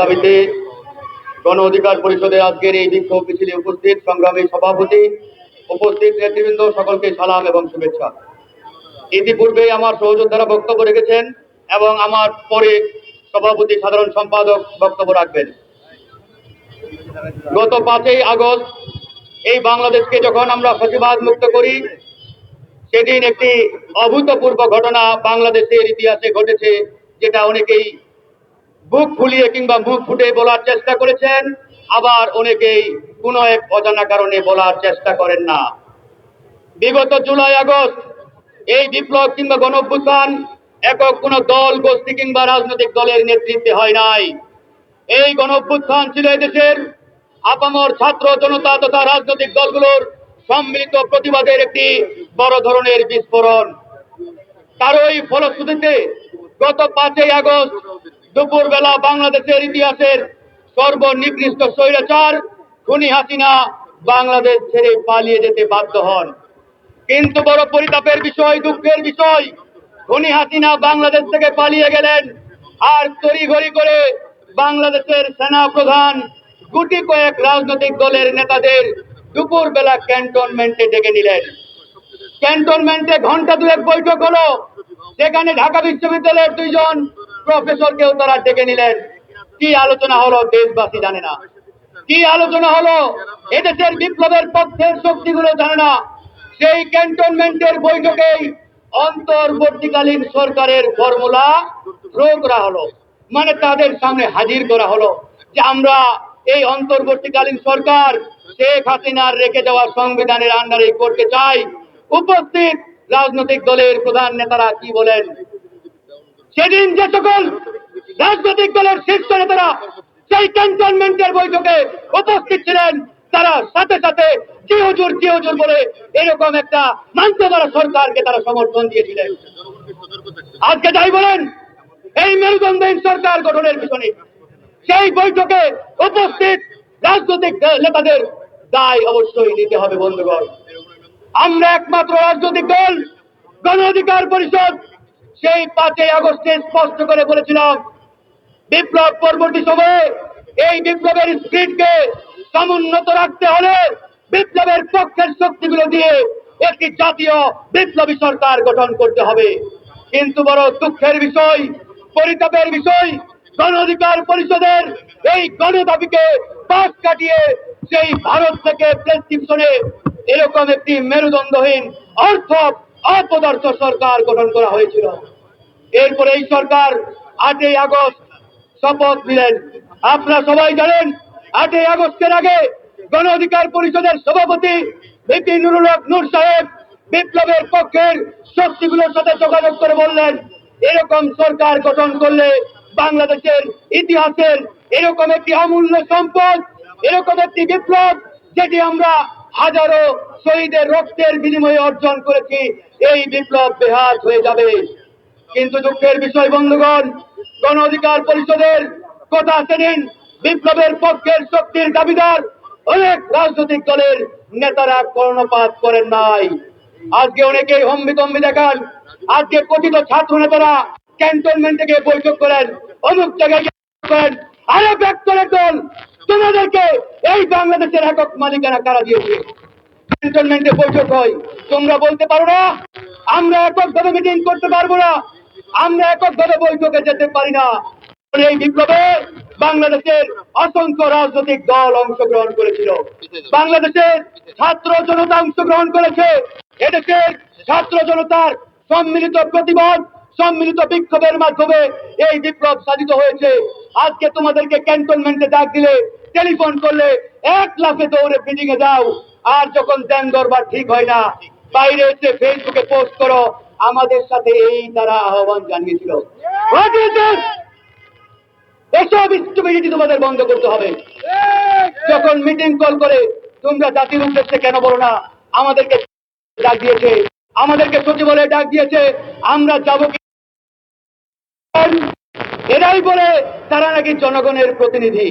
দাবিতে গণ অধিকার পরিষদের আজকের এই বিক্ষোভ মিছিলে উপস্থিত সংগ্রামী সভাপতি, উপস্থিত নেতৃবৃন্দ সকলকে সালাম এবং শুভেচ্ছা। ইতিপূর্বে আমার সহযোদ্ধারা বক্তব্য রেখেছেন এবং আমার পরে সভাপতি সাধারণ সম্পাদক বক্তব্য রাখবেন। গত পাঁচই আগস্ট এই বাংলাদেশকে যখন আমরা ফসিবাদ মুক্ত করি, সেদিন একটি অভূতপূর্ব ঘটনা বাংলাদেশের ইতিহাসে ঘটেছে, যেটা অনেকেই বুক ফুলিয়ে কিংবা মুখ ফুটে বলার চেষ্টা করেছেন, আবার অনেকেই কোনো এক অজানা কারণে বলার চেষ্টা করেন না। বিগত জুলাই, আগস্ট এই বিপ্লব কিংবা গণ অভ্যুত্থান একক কোন দল, গোষ্ঠী কিংবা রাজনৈতিক দলের নেতৃত্বে হয় নাই। এই গণভ্যুত্থান ছিল এদেশের আপামর ছাত্র জনতা তথা রাজনৈতিক দলগুলোর সম্মিলিত প্রতিবাদের একটি বড় ধরনের বিস্ফোরণ। তারই ফলশ্রুতিতে গত পাঁচই আগস্ট দুপুরবেলা বাংলাদেশের ইতিহাসের সর্বনিকৃষ্ট স্বৈরাচার খুনি হাসিনা বাংলাদেশ ছেড়ে পালিয়ে যেতে বাধ্য হন। কিন্তু বড় পরিতাপের বিষয়, দুঃখের বিষয়, খুনি হাসিনা বাংলাদেশ থেকে পালিয়ে গেলেন আর তড়িঘড়ি করে বাংলাদেশের সেনা প্রধান গুটি কয়েক রাজনৈতিক দলের নেতাদের দুপুর বেলা ক্যান্টনমেন্টে ডেকে নিলেন। ক্যান্টনমেন্টে ঘণ্টা দুয়েক বৈঠক হলো, সেখানে ঢাকা বিশ্ববিদ্যালয়ের দুইজন প্রফেসরকেও তারা ডেকে নিলেন। কি আলোচনা হলো দেশবাসী জানে না। কি আলোচনা হলো? এদেশের বিপ্লবের পক্ষের শক্তিগুলো জানে না। সেই ক্যান্টনমেন্টের বৈঠকেই অন্তর্বর্তীকালীন সরকারের ফর্মুলা থ্রো করা হলো। মানে তাদের সামনে হাজির করা হলো যে আমরা এই অন্তর্বর্তীকালীন সরকার শেখ হাসিনার রেখে যাওয়া সংবিধানের আন্ডারে করতে চাই। উপস্থিত রাজনৈতিক দলের প্রধান নেতারা কি বলেন? সেদিন যে সকল রাজনৈতিক দলের শীর্ষ নেতারা সেই ক্যান্টনমেন্টের বৈঠকে উপস্থিত ছিলেন, তারা সাথে সাথে জি হুজুর জি হুজুর বলে এরকম একটা মানতে পারা সরকারকে তারা সমর্থন দিয়েছিলেন। আজকে যাই বলেন, এই মেরুদণ্ডহীন সরকার গঠনের পিছনে সেই বৈঠকে উপস্থিত রাজনৈতিক নেতাদের দায় অবশ্যই নিতে হবে, বন্ধুগণ। আমরা একমাত্র রাজনৈতিক দল গণ অধিকার পরিষদ সেই পাঁচই আগস্টে স্পষ্ট করে বলেছিলাম, বিপ্লব পরবর্তী সময়ে এই বিপ্লবের স্পিডকে সমুন্নত রাখতে হলে বিপ্লবের পক্ষের শক্তিগুলো দিয়ে একটি জাতীয় বিপ্লবী সরকার গঠন করতে হবে। কিন্তু বড় দুঃখের বিষয়, পরিতাপের বিষয়, গণ অধিকার পরিষদের এই গণদাবিকে পাশ কাটিয়ে সেই ভারত থেকে প্রেসক্রিপশনে এরকম একটি মেরুদণ্ডহীন অর্থ অপদার্থ সরকার গঠন করা হয়েছিল। এরপরে এই সরকার আটই আগস্ট শপথ নিলেন। আপনারা সবাই জানেন, আটই আগস্টের আগে গণ অধিকার পরিষদের সভাপতি ভিপি নুরুল হক নূর সাহেব বিপ্লবের পক্ষের শক্তিগুলোর সাথে যোগাযোগ করে বললেন, এরকম সরকার গঠন করলে বাংলাদেশের ইতিহাসের এরকম একটি অমূল্য সম্পদ, এরকম একটি বিপ্লব, যেটি আমরা হাজারো শহীদের রক্তের বিনিময়ে অর্জন করেছি, এই বিপ্লব বেহাত হয়ে যাবে। কিন্তু দুঃখের বিষয়, বন্ধুগণ, গণ অধিকার পরিষদের কথা সেদিন বিপ্লবের পক্ষের শক্তির দাবিদার অনেক রাজনৈতিক দলের নেতারা কর্ণপাত করেন নাই। আজকে অনেকেই হম্বিতম্বি দেখান, আজকে কথিত ছাত্র নেতারা ক্যান্টনমেন্টে গিয়ে বৈঠক করেন, অমুক জায়গায় গিয়ে করেন, আরও ব্যক্তরের দল তোমাদেরকে এই বাংলাদেশের একক মালিকানা কারা দিয়েছে ক্যান্টনমেন্টে বৈঠক হয়, তোমরা বলতে পারো না, আমরা এককভাবে মিটিং করতে পারব না, আমরা এককভাবে বৈঠকে যেতে পারি না। এই বিপ্লবে বাংলাদেশের অসংখ্য রাজনৈতিক দল অংশগ্রহণ করেছিল। বাংলাদেশের ছাত্র জনতা অংশগ্রহণ করেছে। এদেশের ছাত্র জনতার সম্মিলিত প্রতিবাদ, সম্মিলিত বিক্ষোভের মাধ্যমে এই বিপ্লব সাধিত হয়েছে। আজকে তোমাদেরকে ক্যান্টনমেন্টে ডাক দিলে টেলিফোন করলে এক লাফে দৌড়ে মিটিং এ যাও। আর যখন দেন দরবার ঠিক হয় না, বাইরে এসে ফেসবুকে পোস্ট করো, আমাদের সাথে এই তারা আহ্বান জানিয়েছিল? এসব স্টুপিডিটি তোমাদের বন্ধ করতে হবে। যখন মিটিং কল করে, তোমরা জাতির উদ্দেশ্যে কেন বলো না? আমাদেরকে ডাক দিয়েছে। আমাদেরকে সচিবালয়ে ডাক দিয়েছে, আমরা যাব কি? এরাই বলে, তারা নাকি জনগণের প্রতিনিধি।